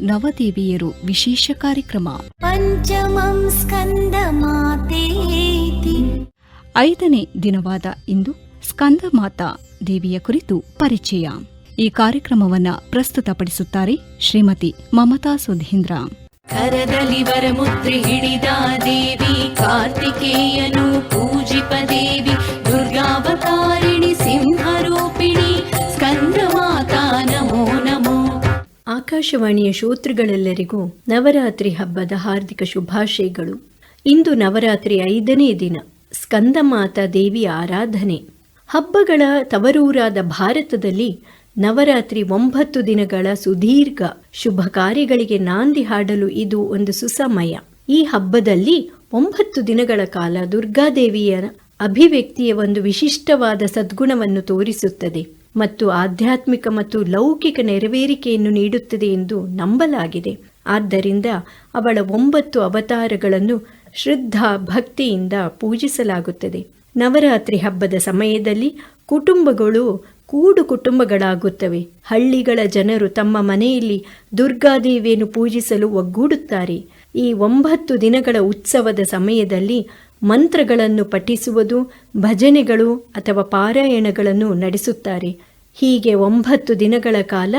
ನವದೇವಿಯರು ವಿಶೇಷ ಕಾರ್ಯಕ್ರಮ. ಪಂಚಮಂ ಸ್ಕಂದ ಮಾತೇತಿ. ಐದನೇ ದಿನವಾದ ಇಂದು ಸ್ಕಂದ ಮಾತಾ ದೇವಿಯ ಕುರಿತು ಪರಿಚಯ. ಈ ಕಾರ್ಯಕ್ರಮವನ್ನ ಪ್ರಸ್ತುತಪಡಿಸುತ್ತಾರೆ ಶ್ರೀಮತಿ ಮಮತಾ ಸುಧೀಂದ್ರ. ಕರದಲ್ಲಿ ಮುತ್ರಿ ಹಿಡಿದ ದೇವಿ ಕಾರ್ತಿಕೇಯನು ಪೂಜಿಪ ದೇವಿ ಆಕಾಶವಾಣಿಯ ಶ್ರೋತೃಗಳೆಲ್ಲರಿಗೂ ನವರಾತ್ರಿ ಹಬ್ಬದ ಹಾರ್ದಿಕ ಶುಭಾಶಯಗಳು. ಇಂದು ನವರಾತ್ರಿ ಐದನೇ ದಿನ, ಸ್ಕಂದಮಾತಾ ದೇವಿಯ ಆರಾಧನೆ. ಹಬ್ಬಗಳ ತವರೂರಾದ ಭಾರತದಲ್ಲಿ ನವರಾತ್ರಿ ಒಂಬತ್ತು ದಿನಗಳ ಸುದೀರ್ಘ ಶುಭ ಕಾರ್ಯಗಳಿಗೆ ನಾಂದಿ ಹಾಡಲು ಇದು ಒಂದು ಸುಸಮಯ. ಈ ಹಬ್ಬದಲ್ಲಿ ಒಂಬತ್ತು ದಿನಗಳ ಕಾಲ ದುರ್ಗಾದೇವಿಯ ಅಭಿವ್ಯಕ್ತಿಯ ಒಂದು ವಿಶಿಷ್ಟವಾದ ಸದ್ಗುಣವನ್ನು ತೋರಿಸುತ್ತದೆ. ಮತ್ತು ಆಧ್ಯಾತ್ಮಿಕ ಮತ್ತು ಲೌಕಿಕ ನೆರವೇರಿಕೆಯನ್ನು ನೀಡುತ್ತದೆ ಎಂದು ನಂಬಲಾಗಿದೆ. ಆದ್ದರಿಂದ ಅವಳ ಒಂಬತ್ತು ಅವತಾರಗಳನ್ನು ಶ್ರದ್ಧಾ ಭಕ್ತಿಯಿಂದ ಪೂಜಿಸಲಾಗುತ್ತದೆ. ನವರಾತ್ರಿ ಹಬ್ಬದ ಸಮಯದಲ್ಲಿ ಕುಟುಂಬಗಳು ಕೂಡು ಕುಟುಂಬಗಳಾಗುತ್ತವೆ. ಹಳ್ಳಿಗಳ ಜನರು ತಮ್ಮ ಮನೆಯಲ್ಲಿ ದುರ್ಗಾದೇವಿಯನ್ನು ಪೂಜಿಸಲು ಒಗ್ಗೂಡುತ್ತಾರೆ. ಈ ಒಂಬತ್ತು ದಿನಗಳ ಉತ್ಸವದ ಸಮಯದಲ್ಲಿ ಮಂತ್ರಗಳನ್ನು ಪಠಿಸುವುದು, ಭಜನೆಗಳು ಅಥವಾ ಪಾರಾಯಣಗಳನ್ನು ನಡೆಸುತ್ತಾರೆ. ಹೀಗೆ ಒಂಬತ್ತು ದಿನಗಳ ಕಾಲ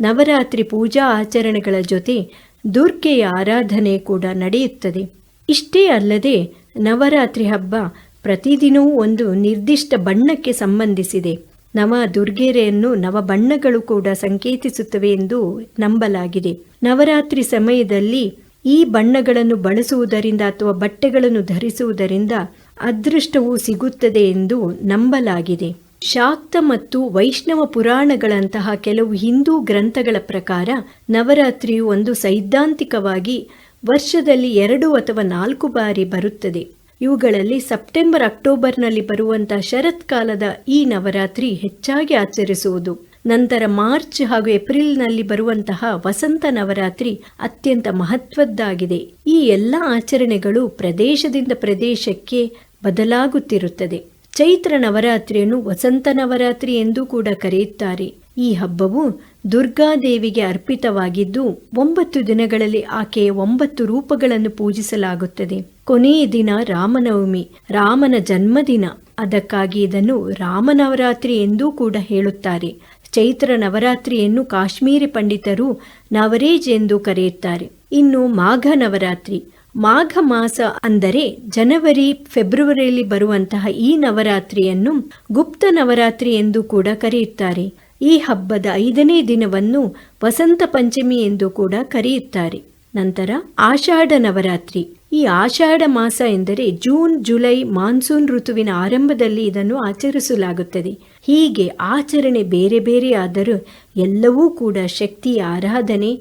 ನವರಾತ್ರಿ ಪೂಜಾ ಆಚರಣೆಗಳ ಜೊತೆ ದುರ್ಗೆಯ ಆರಾಧನೆ ಕೂಡ ನಡೆಯುತ್ತದೆ. ಇಷ್ಟೇ ಅಲ್ಲದೆ ನವರಾತ್ರಿ ಹಬ್ಬ ಪ್ರತಿದಿನವೂ ಒಂದು ನಿರ್ದಿಷ್ಟ ಬಣ್ಣಕ್ಕೆ ಸಂಬಂಧಿಸಿದೆ. ನವ ದುರ್ಗೆರೆಯನ್ನು ನವ ಬಣ್ಣಗಳು ಕೂಡ ಸಂಕೇತಿಸುತ್ತವೆ ಎಂದು ನಂಬಲಾಗಿದೆ. ನವರಾತ್ರಿ ಸಮಯದಲ್ಲಿ ಈ ಬಣ್ಣಗಳನ್ನು ಬಳಸುವುದರಿಂದ ಅಥವಾ ಬಟ್ಟೆಗಳನ್ನು ಧರಿಸುವುದರಿಂದ ಅದೃಷ್ಟವು ಸಿಗುತ್ತದೆ ಎಂದು ನಂಬಲಾಗಿದೆ. ಶಾಕ್ತ ಮತ್ತು ವೈಷ್ಣವ ಪುರಾಣಗಳಂತಹ ಕೆಲವು ಹಿಂದೂ ಗ್ರಂಥಗಳ ಪ್ರಕಾರ ನವರಾತ್ರಿಯು ಒಂದು ಸೈದ್ಧಾಂತಿಕವಾಗಿ ವರ್ಷದಲ್ಲಿ ಎರಡು ಅಥವಾ ನಾಲ್ಕು ಬಾರಿ ಬರುತ್ತದೆ. ಇವುಗಳಲ್ಲಿ ಸೆಪ್ಟೆಂಬರ್, ಅಕ್ಟೋಬರ್ನಲ್ಲಿ ಬರುವಂತಹ ಶರತ್ಕಾಲದ ಈ ನವರಾತ್ರಿ ಹೆಚ್ಚಾಗಿ ಆಚರಿಸುವುದು. ನಂತರ ಮಾರ್ಚ್ ಹಾಗೂ ಏಪ್ರಿಲ್ನಲ್ಲಿ ಬರುವಂತಹ ವಸಂತ ನವರಾತ್ರಿ ಅತ್ಯಂತ ಮಹತ್ವದ್ದಾಗಿದೆ. ಈ ಎಲ್ಲ ಆಚರಣೆಗಳು ಪ್ರದೇಶದಿಂದ ಪ್ರದೇಶಕ್ಕೆ ಬದಲಾಗುತ್ತಿರುತ್ತದೆ. ಚೈತ್ರ ನವರಾತ್ರಿಯನ್ನು ವಸಂತ ನವರಾತ್ರಿ ಎಂದು ಕೂಡ ಕರೆಯುತ್ತಾರೆ. ಈ ಹಬ್ಬವು ದುರ್ಗಾದೇವಿಗೆ ಅರ್ಪಿತವಾಗಿದ್ದು, ಒಂಬತ್ತು ದಿನಗಳಲ್ಲಿ ಆಕೆಯ ಒಂಬತ್ತು ರೂಪಗಳನ್ನು ಪೂಜಿಸಲಾಗುತ್ತದೆ. ಕೊನೆಯ ದಿನ ರಾಮನವಮಿ, ರಾಮನ ಜನ್ಮದಿನ. ಅದಕ್ಕಾಗಿ ಇದನ್ನು ರಾಮನವರಾತ್ರಿ ಎಂದೂ ಕೂಡ ಹೇಳುತ್ತಾರೆ. ಚೈತ್ರ ನವರಾತ್ರಿಯನ್ನು ಕಾಶ್ಮೀರಿ ಪಂಡಿತರು ನವರೇಜ್ ಎಂದು ಕರೆಯುತ್ತಾರೆ. ಇನ್ನು ಮಾಘ ನವರಾತ್ರಿ. ಮಾಘ ಮಾಸ ಅಂದರೆ ಜನವರಿ, ಫೆಬ್ರವರಿಯಲ್ಲಿ ಬರುವಂತಹ ಈ ನವರಾತ್ರಿಯನ್ನು ಗುಪ್ತ ನವರಾತ್ರಿ ಎಂದು ಕೂಡ ಕರೆಯುತ್ತಾರೆ. ಈ ಹಬ್ಬದ ಐದನೇ ದಿನವನ್ನು ವಸಂತ ಪಂಚಮಿ ಎಂದು ಕೂಡ ಕರೆಯುತ್ತಾರೆ. ನಂತರ ಆಷಾಢ ನವರಾತ್ರಿ. ಈ ಆಷಾಢ ಮಾಸ ಎಂದರೆ ಜೂನ್, ಜುಲೈ ಮಾನ್ಸೂನ್ ಋತುವಿನ ಆರಂಭದಲ್ಲಿ ಇದನ್ನು ಆಚರಿಸಲಾಗುತ್ತದೆ. ಹೀಗೆ ಆಚರಣೆ ಬೇರೆ ಬೇರೆ ಆದರೂ ಎಲ್ಲವೂ ಕೂಡ ಶಕ್ತಿಯ ಆರಾಧನೆ,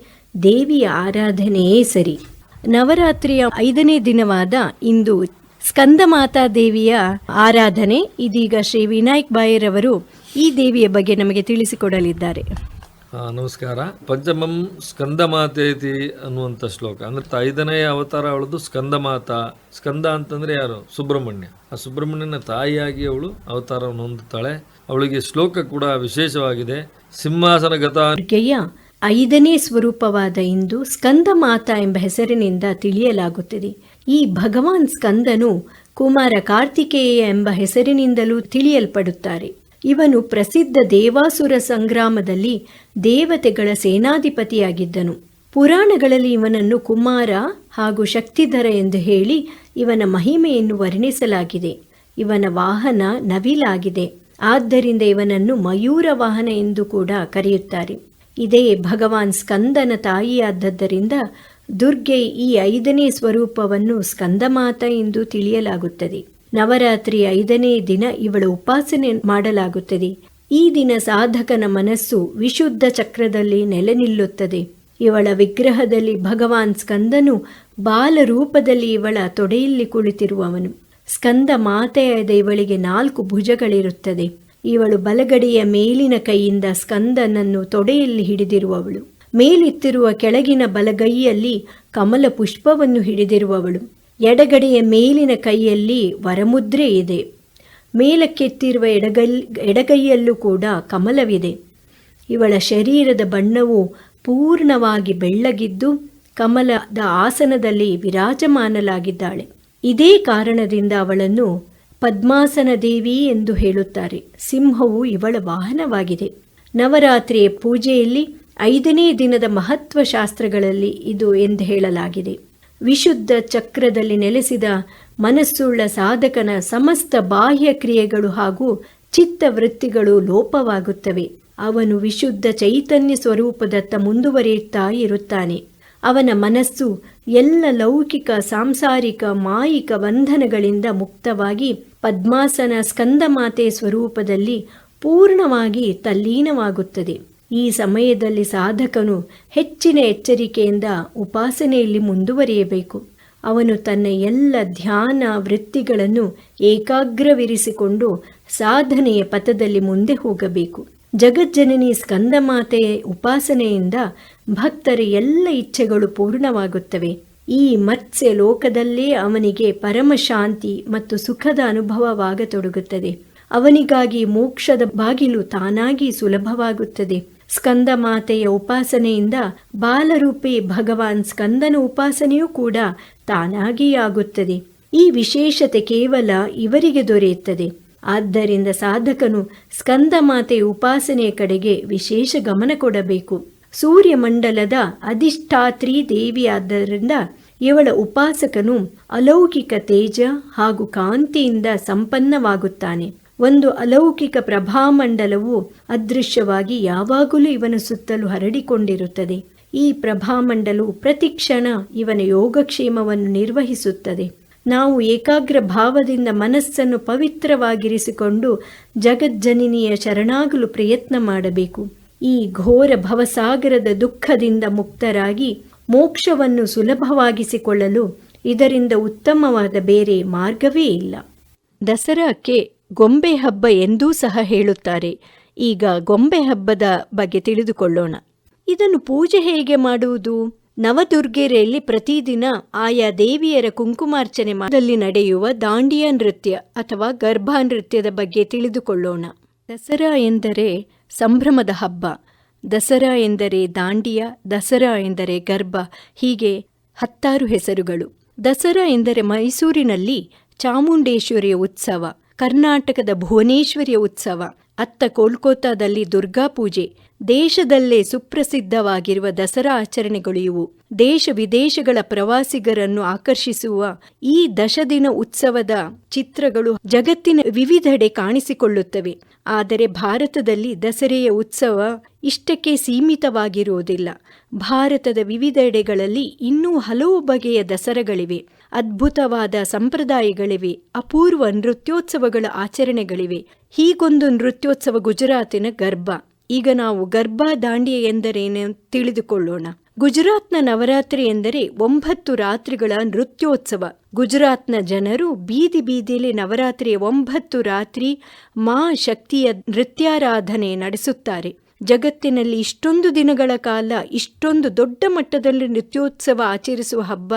ದೇವಿಯ ಆರಾಧನೆಯೇ ಸರಿ. ನವರಾತ್ರಿಯ ಐದನೇ ದಿನವಾದ ಇಂದು ಸ್ಕಂದಮಾತಾ ದೇವಿಯ ಆರಾಧನೆ. ಇದೀಗ ಶ್ರೀ ವಿನಾಯಕ್ ಬಾಯರವರು ಈ ದೇವಿಯ ಬಗ್ಗೆ ನಮಗೆ ತಿಳಿಸಿಕೊಡಲಿದ್ದಾರೆ. ನಮಸ್ಕಾರ. ಪಂಚಮಂ ಸ್ಕಂದಮಾತೇತಿ ಅನ್ನುವಂಥ ಶ್ಲೋಕ. ಅಂದ್ರೆ ಐದನೇ ಅವತಾರ ಅವಳದು ಸ್ಕಂದಮಾತ. ಸ್ಕಂದ ಅಂತಂದ್ರೆ ಯಾರು? ಸುಬ್ರಹ್ಮಣ್ಯ. ಆ ಸುಬ್ರಹ್ಮಣ್ಯನ ತಾಯಿಯಾಗಿ ಅವಳು ಅವತಾರವನ್ನು ಹೊಂದುತ್ತಾಳೆ. ಅವಳಿಗೆ ಶ್ಲೋಕ ಕೂಡ ವಿಶೇಷವಾಗಿದೆ. ಸಿಂಹಾಸನಗತ ದುರ್ಗೆಯ ಐದನೇ ಸ್ವರೂಪವಾದ ಇಂದು ಸ್ಕಂದ ಮಾತಾ ಎಂಬ ಹೆಸರಿನಿಂದ ತಿಳಿಯಲಾಗುತ್ತದೆ. ಈ ಭಗವಾನ್ ಸ್ಕಂದನು ಕುಮಾರ ಕಾರ್ತಿಕೇಯ ಎಂಬ ಹೆಸರಿನಿಂದಲೂ ತಿಳಿಯಲ್ಪಡುತ್ತಾರೆ. ಇವನು ಪ್ರಸಿದ್ಧ ದೇವಾಸುರ ಸಂಗ್ರಾಮದಲ್ಲಿ ದೇವತೆಗಳ ಸೇನಾಧಿಪತಿಯಾಗಿದ್ದನು. ಪುರಾಣಗಳಲ್ಲಿ ಇವನನ್ನು ಕುಮಾರ ಹಾಗೂ ಶಕ್ತಿಧರ ಎಂದು ಹೇಳಿ ಇವನ ಮಹಿಮೆಯನ್ನು ವರ್ಣಿಸಲಾಗಿದೆ. ಇವನ ವಾಹನ ನವಿಲಾಗಿದೆ. ಆದ್ದರಿಂದ ಇವನನ್ನು ಮಯೂರ ವಾಹನ ಎಂದು ಕೂಡ ಕರೆಯುತ್ತಾರೆ. ಇದೇ ಭಗವಾನ್ ಸ್ಕಂದನ ತಾಯಿಯಾದದ್ದರಿಂದ ದುರ್ಗೆ ಈ ಐದನೇ ಸ್ವರೂಪವನ್ನು ಸ್ಕಂದಮಾತ ಎಂದು ತಿಳಿಯಲಾಗುತ್ತದೆ. ನವರಾತ್ರಿ ಐದನೇ ದಿನ ಇವಳ ಉಪಾಸನೆ ಮಾಡಲಾಗುತ್ತದೆ. ಈ ದಿನ ಸಾಧಕನ ಮನಸ್ಸು ವಿಶುದ್ಧ ಚಕ್ರದಲ್ಲಿ ನೆಲೆ ನಿಲ್ಲುತ್ತದೆ ಇವಳ ವಿಗ್ರಹದಲ್ಲಿ ಭಗವಾನ್ ಸ್ಕಂದನು ಬಾಲ ರೂಪದಲ್ಲಿ ಇವಳ ತೊಡೆಯಲ್ಲಿ ಕುಳಿತಿರುವವನು. ಸ್ಕಂದ ಮಾತೆಯಾದ ಇವಳಿಗೆ ನಾಲ್ಕು ಭುಜಗಳಿರುತ್ತದೆ. ಇವಳು ಬಲಗಡೆಯ ಮೇಲಿನ ಕೈಯಿಂದ ಸ್ಕಂದನನ್ನು ತೊಡೆಯಲ್ಲಿ ಹಿಡಿದಿರುವವಳು. ಮೇಲಿತ್ತಿರುವ ಕೆಳಗಿನ ಬಲಗೈಯಲ್ಲಿ ಕಮಲ ಪುಷ್ಪವನ್ನು ಹಿಡಿದಿರುವವಳು. ಎಡಗಡೆಯ ಮೇಲಿನ ಕೈಯಲ್ಲಿ ವರಮುದ್ರೆ ಇದೆ. ಮೇಲಕ್ಕೆತ್ತಿರುವ ಎಡಗಲ್ ಎಡಗೈಯಲ್ಲೂ ಕೂಡ ಕಮಲವಿದೆ. ಇವಳ ಶರೀರದ ಬಣ್ಣವು ಪೂರ್ಣವಾಗಿ ಬೆಳ್ಳಗಿದ್ದು ಕಮಲದ ಆಸನದಲ್ಲಿ ವಿರಾಜಮಾನಲಾಗಿದ್ದಾಳೆ ಇದೇ ಕಾರಣದಿಂದ ಅವಳನ್ನು ಪದ್ಮಾಸನ ದೇವಿ ಎಂದು ಹೇಳುತ್ತಾರೆ. ಸಿಂಹವು ಇವಳ ವಾಹನವಾಗಿದೆ. ನವರಾತ್ರಿಯ ಪೂಜೆಯಲ್ಲಿ ಐದನೇ ದಿನದ ಮಹತ್ವ ಶಾಸ್ತ್ರಗಳಲ್ಲಿ ಇದು ಎಂದು ಹೇಳಲಾಗಿದೆ. ವಿಶುದ್ಧ ಚಕ್ರದಲ್ಲಿ ನೆಲೆಸಿದ ಮನಸ್ಸುಳ್ಳ ಸಾಧಕನ ಸಮಸ್ತ ಬಾಹ್ಯ ಕ್ರಿಯೆಗಳು ಹಾಗೂ ಚಿತ್ತ ವೃತ್ತಿಗಳು ಲೋಪವಾಗುತ್ತವೆ. ಅವನು ವಿಶುದ್ಧ ಚೈತನ್ಯ ಸ್ವರೂಪದತ್ತ ಮುಂದುವರಿಯುತ್ತಾ ಇರುತ್ತಾನೆ. ಅವನ ಮನಸ್ಸು ಎಲ್ಲ ಲೌಕಿಕ, ಸಾಂಸಾರಿಕ, ಮಾಯಿಕ ಬಂಧನಗಳಿಂದ ಮುಕ್ತವಾಗಿ ಪದ್ಮಾಸನ ಸ್ಕಂದಮಾತೆ ಸ್ವರೂಪದಲ್ಲಿ ಪೂರ್ಣವಾಗಿ ತಲ್ಲೀನವಾಗುತ್ತದೆ. ಈ ಸಮಯದಲ್ಲಿ ಸಾಧಕನು ಹೆಚ್ಚಿನ ಎಚ್ಚರಿಕೆಯಿಂದ ಉಪಾಸನೆಯಲ್ಲಿ ಮುಂದುವರಿಯಬೇಕು. ಅವನು ತನ್ನ ಎಲ್ಲ ಧ್ಯಾನ ವೃತ್ತಿಗಳನ್ನು ಏಕಾಗ್ರವಿರಿಸಿಕೊಂಡು ಸಾಧನೆಯ ಪಥದಲ್ಲಿ ಮುಂದೆ ಹೋಗಬೇಕು. ಜಗಜ್ಜನನಿ ಸ್ಕಂದಮಾತೆಯ ಉಪಾಸನೆಯಿಂದ ಭಕ್ತರ ಎಲ್ಲ ಇಚ್ಛೆಗಳು ಪೂರ್ಣವಾಗುತ್ತವೆ. ಈ ಮತ್ಸ್ಯ ಲೋಕದಲ್ಲೇ ಅವನಿಗೆ ಪರಮ ಶಾಂತಿ ಮತ್ತು ಸುಖದ ಅನುಭವವಾಗತೊಡಗುತ್ತದೆ. ಅವನಿಗಾಗಿ ಮೋಕ್ಷದ ಬಾಗಿಲು ತಾನಾಗಿ ಸುಲಭವಾಗುತ್ತದೆ. ಸ್ಕಂದ ಮಾತೆಯ ಉಪಾಸನೆಯಿಂದ ಬಾಲರೂಪಿ ಭಗವಾನ್ ಸ್ಕಂದನ ಉಪಾಸನೆಯೂ ಕೂಡ ತಾನಾಗಿಯೇ ಆಗುತ್ತದೆ. ಈ ವಿಶೇಷತೆ ಕೇವಲ ಇವರಿಗೆ ದೊರೆಯುತ್ತದೆ. ಆದ್ದರಿಂದ ಸಾಧಕನು ಸ್ಕಂದ ಮಾತೆಯ ಉಪಾಸನೆಯ ಕಡೆಗೆ ವಿಶೇಷ ಗಮನ ಕೊಡಬೇಕು. ಸೂರ್ಯಮಂಡಲದ ಅಧಿಷ್ಠಾತ್ರಿ ದೇವಿಯಾದ್ದರಿಂದ ಇವಳ ಉಪಾಸಕನು ಅಲೌಕಿಕ ತೇಜ ಹಾಗೂ ಕಾಂತಿಯಿಂದ ಸಂಪನ್ನವಾಗುತ್ತಾನೆ. ಒಂದು ಅಲೌಕಿಕ ಪ್ರಭಾಮಂಡಲವು ಅದೃಶ್ಯವಾಗಿ ಯಾವಾಗಲೂ ಇವನ ಸುತ್ತಲೂ ಹರಡಿಕೊಂಡಿರುತ್ತದೆ. ಈ ಪ್ರಭಾಮಂಡಲವು ಪ್ರತಿಕ್ಷಣ ಇವನ ಯೋಗಕ್ಷೇಮವನ್ನು ನಿರ್ವಹಿಸುತ್ತದೆ. ನಾವು ಏಕಾಗ್ರ ಭಾವದಿಂದ ಮನಸ್ಸನ್ನು ಪವಿತ್ರವಾಗಿರಿಸಿಕೊಂಡು ಜಗಜ್ಜನಿನಿಯ ಶರಣಾಗಲು ಪ್ರಯತ್ನ ಮಾಡಬೇಕು. ಈ ಘೋರ ಭವಸಾಗರದ ದುಃಖದಿಂದ ಮುಕ್ತರಾಗಿ ಮೋಕ್ಷವನ್ನು ಸುಲಭವಾಗಿಸಿಕೊಳ್ಳಲು ಇದರಿಂದ ಉತ್ತಮವಾದ ಬೇರೆ ಮಾರ್ಗವೇ ಇಲ್ಲ. ದಸರಾಕ್ಕೆ ಗೊಂಬೆ ಹಬ್ಬ ಎಂದೂ ಸಹ ಹೇಳುತ್ತಾರೆ. ಈಗ ಗೊಂಬೆ ಹಬ್ಬದ ಬಗ್ಗೆ ತಿಳಿದುಕೊಳ್ಳೋಣ. ಇದನ್ನು ಪೂಜೆ ಹೇಗೆ ಮಾಡುವುದು? ನವದುರ್ಗೆರೆಯಲ್ಲಿ ಪ್ರತಿದಿನ ಆಯಾ ದೇವಿಯರ ಕುಂಕುಮಾರ್ಚನೆ ಮಾಡಲ್ಲಿ ನಡೆಯುವ ದಾಂಡಿಯ ನೃತ್ಯ ಅಥವಾ ಗರ್ಭಾ ನೃತ್ಯದ ಬಗ್ಗೆ ತಿಳಿದುಕೊಳ್ಳೋಣ. ದಸರಾ ಎಂದರೆ ಸಂಭ್ರಮದ ಹಬ್ಬ. ದಸರಾ ಎಂದರೆ ದಾಂಡಿಯ, ದಸರಾ ಎಂದರೆ ಗರ್ಭ, ಹೀಗೆ ಹತ್ತಾರು ಹೆಸರುಗಳು. ದಸರಾ ಎಂದರೆ ಮೈಸೂರಿನಲ್ಲಿ ಚಾಮುಂಡೇಶ್ವರಿಯ ಉತ್ಸವ, ಕರ್ನಾಟಕದ ಭುವನೇಶ್ವರಿಯ ಉತ್ಸವ. ಅತ್ತ ಕೋಲ್ಕೋತಾದಲ್ಲಿ ದುರ್ಗಾ ಪೂಜೆ ದೇಶದಲ್ಲೇ ಸುಪ್ರಸಿದ್ಧವಾಗಿರುವ ದಸರಾ ಆಚರಣೆಗಳು ದೇಶ ವಿದೇಶಗಳ ಪ್ರವಾಸಿಗರನ್ನು ಆಕರ್ಷಿಸುವ ಈ ದಶದಿನ ಉತ್ಸವದ ಚಿತ್ರಗಳು ಜಗತ್ತಿನ ವಿವಿಧೆಡೆ ಕಾಣಿಸಿಕೊಳ್ಳುತ್ತವೆ. ಆದರೆ ಭಾರತದಲ್ಲಿ ದಸರೆಯ ಉತ್ಸವ ಇಷ್ಟಕ್ಕೆ ಸೀಮಿತವಾಗಿರುವುದಿಲ್ಲ. ಭಾರತದ ವಿವಿಧೆಡೆಗಳಲ್ಲಿ ಇನ್ನೂ ಹಲವು ಬಗೆಯ ದಸರಗಳಿವೆ. ಅದ್ಭುತವಾದ ಸಂಪ್ರದಾಯಗಳಿವೆ. ಅಪೂರ್ವ ನೃತ್ಯೋತ್ಸವಗಳ ಆಚರಣೆಗಳಿವೆ. ಹೀಗೊಂದು ನೃತ್ಯೋತ್ಸವ ಗುಜರಾತಿನ ಗರ್ಭ ಈಗ ನಾವು ಗರ್ಭಾ ದಾಂಡಿಯ ಎಂದರೇನು ತಿಳಿದುಕೊಳ್ಳೋಣ. ಗುಜರಾತ್ನ ನವರಾತ್ರಿ ಎಂದರೆ ಒಂಬತ್ತು ರಾತ್ರಿಗಳ ನೃತ್ಯೋತ್ಸವ. ಗುಜರಾತ್ನ ಜನರು ಬೀದಿ ಬೀದಿಯಲ್ಲಿ ನವರಾತ್ರಿಯ ಒಂಬತ್ತು ರಾತ್ರಿ ಮಾ ಶಕ್ತಿಯ ನೃತ್ಯಾರಾಧನೆ ನಡೆಸುತ್ತಾರೆ. ಜಗತ್ತಿನಲ್ಲಿ ಇಷ್ಟೊಂದು ದಿನಗಳ ಕಾಲ ಇಷ್ಟೊಂದು ದೊಡ್ಡ ಮಟ್ಟದಲ್ಲಿ ನೃತ್ಯೋತ್ಸವ ಆಚರಿಸುವ ಹಬ್ಬ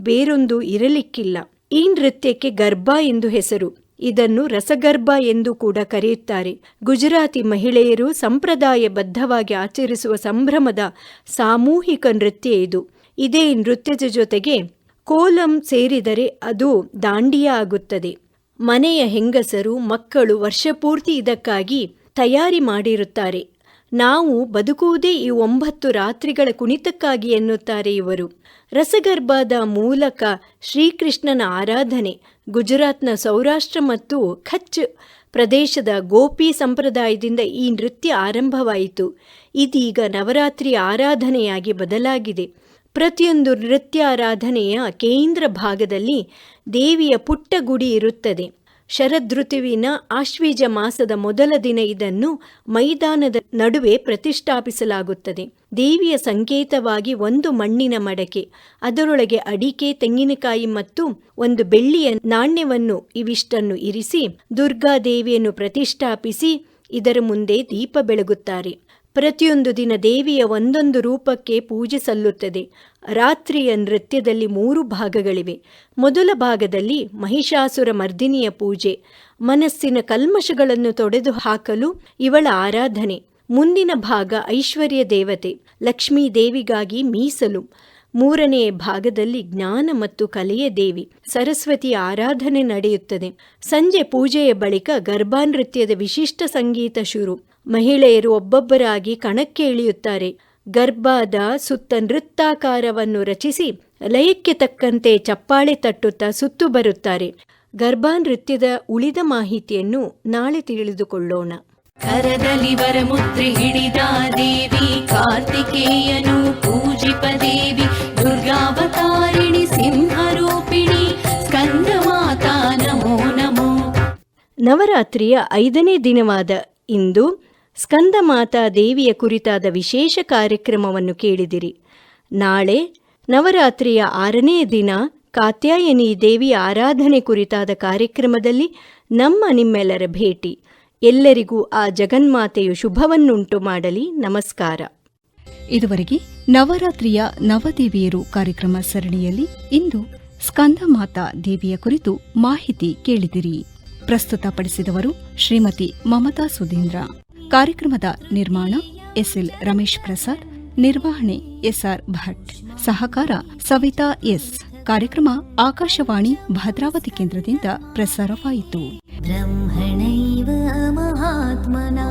ಬೇರೊಂದು ಇರಲಿಕ್ಕಿಲ್ಲ. ಈ ನೃತ್ಯಕ್ಕೆ ಗರ್ಭ ಎಂದು ಹೆಸರು. ಇದನ್ನು ರಸಗರ್ಭ ಎಂದು ಕೂಡ ಕರೆಯುತ್ತಾರೆ. ಗುಜರಾತಿ ಮಹಿಳೆಯರು ಸಂಪ್ರದಾಯಬದ್ಧವಾಗಿ ಆಚರಿಸುವ ಸಂಭ್ರಮದ ಸಾಮೂಹಿಕ ನೃತ್ಯ ಇದು. ಇದೇ ನೃತ್ಯದ ಜೊತೆಗೆ ಕೋಲಂ ಸೇರಿದರೆ ಅದು ದಾಂಡಿಯ ಆಗುತ್ತದೆ. ಮನೆಯ ಹೆಂಗಸರು, ಮಕ್ಕಳು ವರ್ಷಪೂರ್ತಿ ಇದಕ್ಕಾಗಿ ತಯಾರಿ ಮಾಡಿರುತ್ತಾರೆ. ನಾವು ಬದುಕುವುದೇ ಈ ಒಂಬತ್ತು ರಾತ್ರಿಗಳ ಕುಣಿತಕ್ಕಾಗಿ ಎನ್ನುತ್ತಾರೆ ಇವರು. ರಸಗರ್ಭದ ಮೂಲಕ ಶ್ರೀಕೃಷ್ಣನ ಆರಾಧನೆ, ಗುಜರಾತ್ನ ಸೌರಾಷ್ಟ್ರ ಮತ್ತು ಖಚ್ ಪ್ರದೇಶದ ಗೋಪಿ ಸಂಪ್ರದಾಯದಿಂದ ಈ ನೃತ್ಯ ಆರಂಭವಾಯಿತು. ಇದೀಗ ನವರಾತ್ರಿ ಆರಾಧನೆಯಾಗಿ ಬದಲಾಗಿದೆ. ಪ್ರತಿಯೊಂದು ನೃತ್ಯ ಆರಾಧನೆಯ ಕೇಂದ್ರ ಭಾಗದಲ್ಲಿ ದೇವಿಯ ಪುಟ್ಟ ಗುಡಿ ಇರುತ್ತದೆ. ಶರದೃತುವಿನ ಆಶ್ವೀಜ ಮಾಸದ ಮೊದಲ ದಿನ ಇದನ್ನು ಮೈದಾನದ ನಡುವೆ ಪ್ರತಿಷ್ಠಾಪಿಸಲಾಗುತ್ತದೆ. ದೇವಿಯ ಸಂಕೇತವಾಗಿ ಒಂದು ಮಣ್ಣಿನ ಮಡಕೆ, ಅದರೊಳಗೆ ಅಡಿಕೆ, ತೆಂಗಿನಕಾಯಿ ಮತ್ತು ಒಂದು ಬೆಳ್ಳಿಯ ನಾಣ್ಯವನ್ನು, ಇವಿಷ್ಟನ್ನು ಇರಿಸಿ ದುರ್ಗಾದೇವಿಯನ್ನು ಪ್ರತಿಷ್ಠಾಪಿಸಿ ಇದರ ಮುಂದೆ ದೀಪ ಬೆಳಗುತ್ತಾರೆ. ಪ್ರತಿಯೊಂದು ದಿನ ದೇವಿಯ ಒಂದೊಂದು ರೂಪಕ್ಕೆ ಪೂಜೆ ಸಲ್ಲುತ್ತದೆ. ರಾತ್ರಿಯ ನೃತ್ಯದಲ್ಲಿ ಮೂರು ಭಾಗಗಳಿವೆ. ಮೊದಲ ಭಾಗದಲ್ಲಿ ಮಹಿಷಾಸುರ ಮರ್ದಿನಿಯ ಪೂಜೆ. ಮನಸ್ಸಿನ ಕಲ್ಮಶಗಳನ್ನು ತೊಡೆದು ಹಾಕಲು ಇವಳ ಆರಾಧನೆ. ಮುಂದಿನ ಭಾಗ ಐಶ್ವರ್ಯ ದೇವತೆ. ಲಕ್ಷ್ಮೀ ದೇವಿಗಾಗಿ ಮೀಸಲು. ಮೂರನೆಯ ಭಾಗದಲ್ಲಿ ಜ್ಞಾನ ಮತ್ತು ಕಲೆಯ ದೇವಿ. ಸರಸ್ವತಿಯ ಆರಾಧನೆ ನಡೆಯುತ್ತದೆ. ಸಂಜೆ ಪೂಜೆಯ ಬಳಿಕ ಗರ್ಭಾನೃತ್ಯದ ವಿಶಿಷ್ಟ ಸಂಗೀತ ಶುರು. ಮಹಿಳೆಯರು ಒಬ್ಬೊಬ್ಬರಾಗಿ ಕಣಕ್ಕೆ ಇಳಿಯುತ್ತಾರೆ. ಗರ್ಭಾದ ಸುತ್ತ ನೃತ್ತಾಕಾರವನ್ನು ರಚಿಸಿ ಲಯಕ್ಕೆ ತಕ್ಕಂತೆ ಚಪ್ಪಾಳೆ ತಟ್ಟುತ್ತಾ ಸುತ್ತು ಬರುತ್ತಾರೆ. ಗರ್ಭಾನೃತ್ಯದ ಉಳಿದ ಮಾಹಿತಿಯನ್ನು ನಾಳೆ ತಿಳಿದುಕೊಳ್ಳೋಣ. ಕರದಲ್ಲಿ ವರಮುದ್ರೆ ಹಿಡಿದ ದೇವಿ ಕಾರ್ತಿಕೇಯನು ಪೂಜಿಪ ದೇವಿ ದುರ್ಗಾವತಾರಿಣಿ ಸಿಂಹರೂಪಿಣಿ ಸ್ಕಂದ ಮಾತಾ ನಮೋ ನಮೋ. ನವರಾತ್ರಿಯ ಐದನೇ ದಿನವಾದ ಇಂದು ಸ್ಕಂದಮಾತಾ ದೇವಿಯ ಕುರಿತಾದ ವಿಶೇಷ ಕಾರ್ಯಕ್ರಮವನ್ನು ಕೇಳಿದಿರಿ. ನಾಳೆ ನವರಾತ್ರಿಯ ಆರನೇ ದಿನ ಕಾತ್ಯಾಯನಿ ದೇವಿಯ ಆರಾಧನೆ ಕುರಿತಾದ ಕಾರ್ಯಕ್ರಮದಲ್ಲಿ ನಮ್ಮ ನಿಮ್ಮೆಲ್ಲರ ಭೇಟಿ. ಎಲ್ಲರಿಗೂ ಆ ಜಗನ್ಮಾತೆಯು ಶುಭವನ್ನುಂಟು ಮಾಡಲಿ. ನಮಸ್ಕಾರ. ಇದುವರೆಗೆ ನವರಾತ್ರಿಯ ನವದೇವಿಯರು ಕಾರ್ಯಕ್ರಮ ಸರಣಿಯಲ್ಲಿ ಇಂದು ಸ್ಕಂದಮಾತಾ ದೇವಿಯ ಕುರಿತು ಮಾಹಿತಿ ಕೇಳಿದಿರಿ. ಪ್ರಸ್ತುತಪಡಿಸಿದವರು ಶ್ರೀಮತಿ ಮಮತಾ ಸುಧೀಂದ್ರ. ಕಾರ್ಯಕ್ರಮದ ನಿರ್ಮಾಣ ಎಸ್ಎಲ್ ರಮೇಶ್ ಪ್ರಸಾದ್, ನಿರ್ವಹಣೆ ಎಸ್ಆರ್ ಭಟ್, ಸಹಕಾರ ಸವಿತಾ ಎಸ್. ಕಾರ್ಯಕ್ರಮ ಆಕಾಶವಾಣಿ ಭದ್ರಾವತಿ ಕೇಂದ್ರದಿಂದ ಪ್ರಸಾರವಾಯಿತು. ಬ್ರಹ್ಮಣೈವ ಮಹಾತ್ಮನಾ